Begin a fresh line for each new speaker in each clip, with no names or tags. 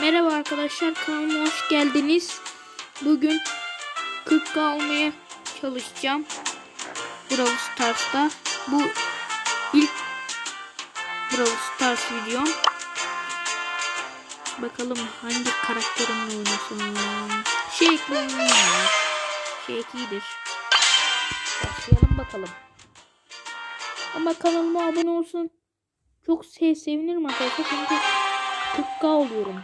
Merhaba arkadaşlar kanalıma hoş geldiniz. Bugün 40k almaya çalışacağım. Brawl Stars'ta. Bu ilk Brawl Stars videom. Bakalım hangi karakterimle oynasam. Oynayayım. Shake iyidir. Başlayalım bakalım. Ama kanalıma abone olsun. Çok sev sevinirim arkadaşlar çünkü 40k oluyorum.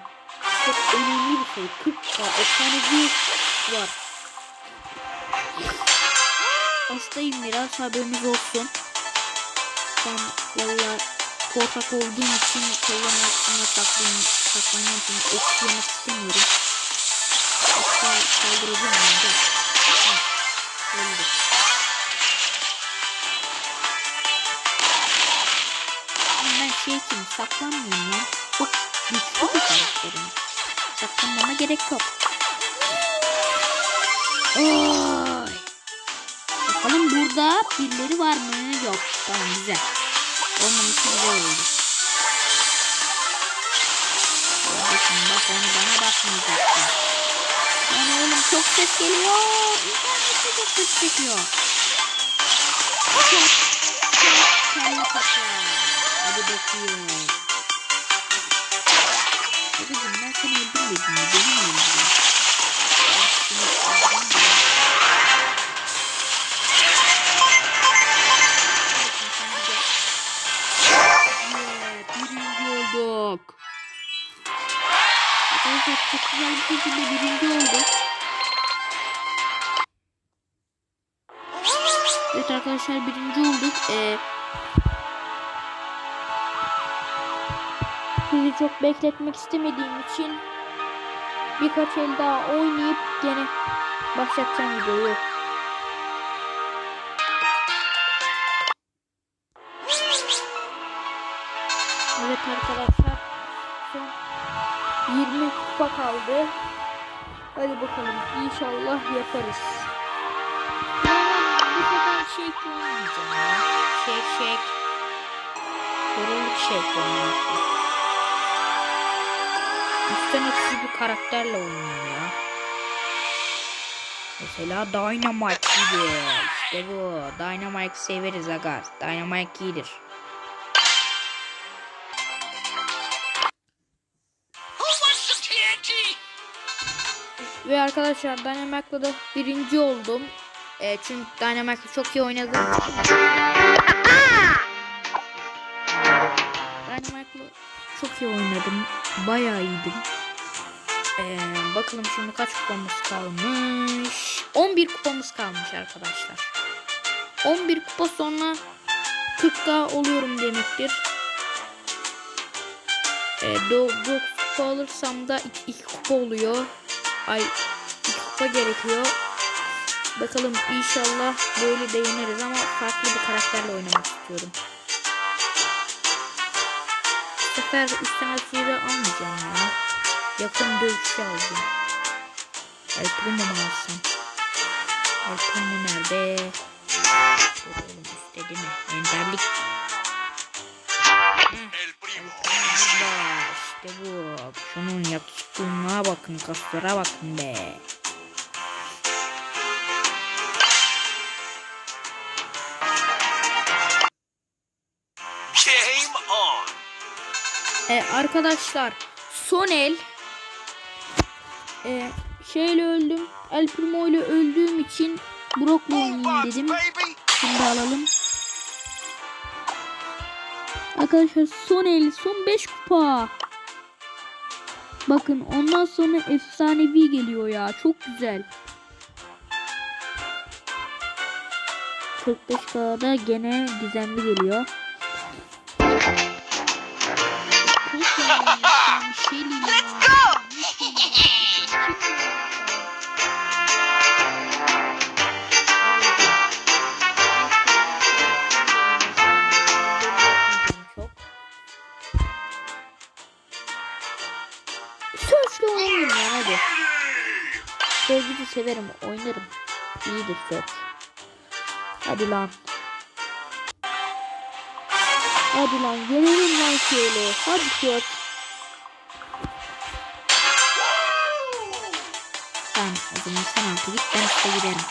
Çok önemli bir şey. 40k efsanevi var. Hastayım biraz haberiniz olsun. Ben valla korkak olduğum için kolların altında saklayayım, saklanmak için ok yemek istemiyorum. Hatta saldıracağım ben de. Öldü. Ben şey için saklanmıyorum ya. Çok güçlü bir karakterim. Saklanmama gerek yok. Oy. Bakalım burada birileri var mı? Yok. Tamam güzel. Olmaması güzel oldu. Bakın bak onu bana basmayacaktı. Yani oğlum çok ses geliyor. İnternette çok ses çekiyor. Çok çok kendi kaçar. Hadi bakayım. Bakın Arkadaşlar çok güzel bir şekilde birinci olduk. Evet arkadaşlar birinci olduk. Ee, sizi çok bekletmek istemediğim için birkaç el daha oynayıp gene başlatacağım videoyu. Evet arkadaşlar son 20 kupa kaldı. Hadi bakalım inşallah yaparız. Bu şey kullanmayacağım ya. Şey şey. Yoruluk kullanacağım. Üstten atıcı bir karakterle oynayayım ya. Mesela Dynamite gibi. İşte bu. Dynamite severiz aga. Dynamite iyidir. Ve arkadaşlar Dynamite'la da birinci oldum. E, çünkü Dynamite'la çok iyi oynadım. Dynamite'la çok iyi oynadım. Bayağı iyiydim. E, bakalım şimdi kaç kupamız kalmış. 11 kupamız kalmış arkadaşlar. 11 kupa sonra 40k oluyorum demektir. E, 9 kupa alırsam da 2 kupa oluyor. Ay 2 kupa gerekiyor. Bakalım inşallah böyle de yeneriz ama farklı bir karakterle oynamak istiyorum. Sefer atıcıyı almayacağım ya. Yakın dövüşçü alacağım. El Primo mu alsam? El Primo nerede? Dur oğlum üstte değil mi? Enderlik. Heh.
El primo.
İşte bu. Şunun yakışıklılığına bakın, kaslara bakın be. E, arkadaşlar, son el. E, şeyle öldüm. El Primo ile öldüğüm için Brock'la oynayayım dedim. Şimdi alalım. Arkadaşlar son el, son 5 kupa. Bakın ondan sonra efsanevi geliyor ya. Çok güzel. 45 kağıda gene gizemli geliyor.
Let's go.
Search'le oynayayım ya hadi. Sevgili severim oynarım. İyidir Search. Hadi lan. Hadi lan gelelim lan şöyle. Hadi Search. zaman sen altı git ben üstte giderim.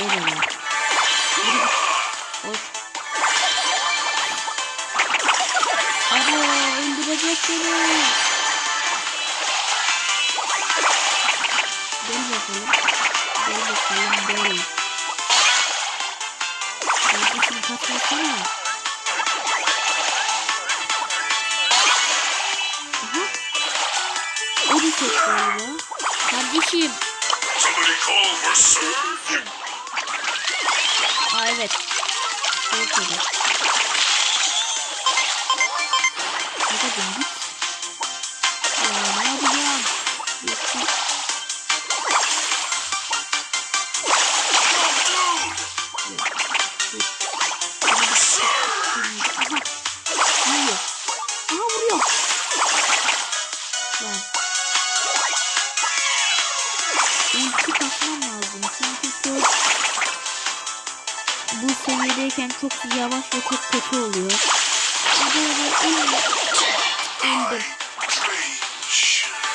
Öyle git. Koş. Abo öldürecek beni. Gel bakalım. Gel bakalım gel. Kardeşim kaçmasana. Galiba. Kardeşim. Aa evet. Şey tabii. Babacım git. Ne yapacağım? Yoksa... Aha. Vuruyor. Aha vuruyor. Lan. Ulti kasmam lazım. Çünkü çok bu seviyedeyken çok yavaş ve çok kötü oluyor. Hadi öldüm. Öldüm.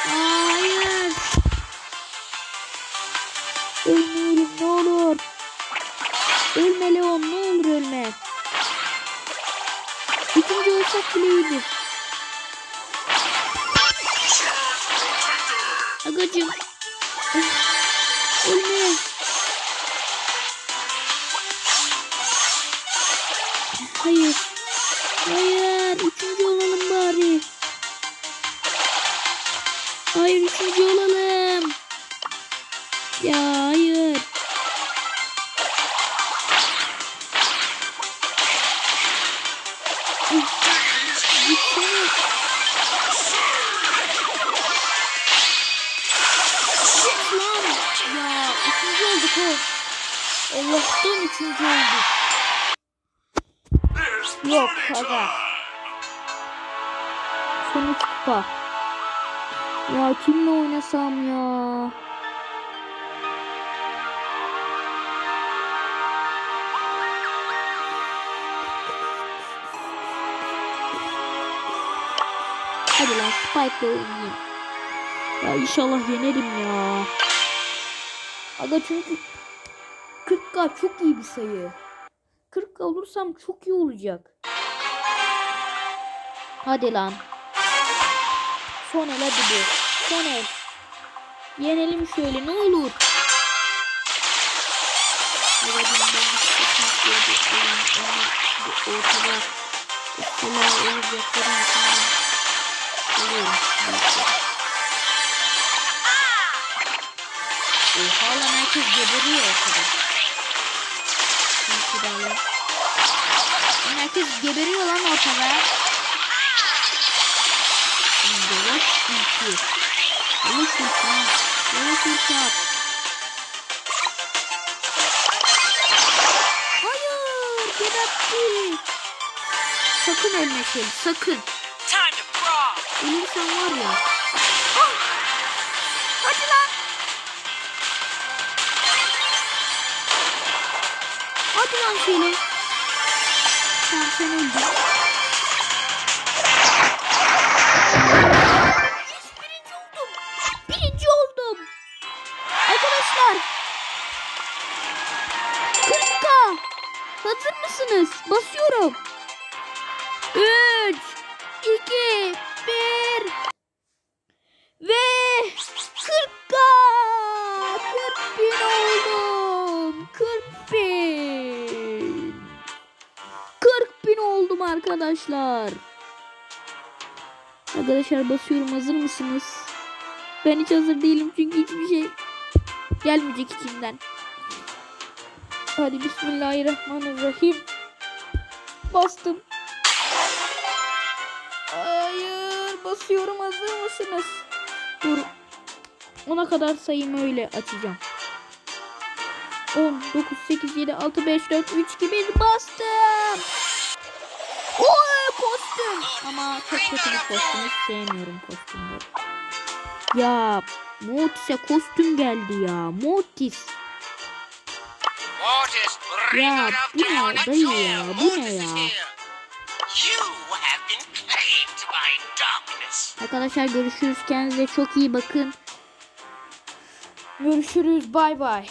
Hayır. Ölmeyelim ne olur. Ölme Leon ne olur ölme. İkinci olsak bile iyidir. Agacım. Ölme. Hayır. Hayır. Üçüncü olalım bari. Hayır üçüncü olalım. Ya hayır. Ah, üçüncü olduk o. Allah'tan üçüncü olduk. Yok aga. Sonuç kupa. Ya kimle oynasam ya? Hadi lan Spike'la oynayayım. Ya inşallah yenerim ya. Aga çünkü 40k çok iyi bir sayı. 40 olursam çok iyi olacak. Hadi lan. Son el hadi bu. Son el. Yenelim şöyle ne olur. Ortada ıskala olacakları için oluyorum. Herkes geberiyor ortada. Lan Herkes geberiyor lan ortada. Yavaş ulti. Yavaş lan. Yavaş ulti at. Hayır gebertti. Sakın ölme şey sakın. Ölürsen var ya. Ah! Hadi lan. Hadi lan şöyle. Tamam sen öldün. Birinci oldum. Birinci oldum. Arkadaşlar. 40k. Hazır mısınız? Basıyorum. 3 2 1 Ve 40k 40 bin oldum oldum arkadaşlar Arkadaşlar basıyorum hazır mısınız? Ben hiç hazır değilim çünkü hiçbir şey gelmeyecek içimden. Hadi bismillahirrahmanirrahim. Bastım. Hayır basıyorum hazır mısınız? Dur. Ona kadar sayımı öyle açacağım. 10, 9, 8, 7, 6, 5, 4, 3, 2, 1 bastım. Oy kostüm. Ama çok kötü bir kostüm. Hiç sevmiyorum kostümleri. Ya Mortis'e kostüm geldi ya. Mortis.
Mortis,
Ya, bu ne dayı ya, bu ne ya? Arkadaşlar görüşürüz. Kendinize çok iyi bakın. Görüşürüz. Bay bay.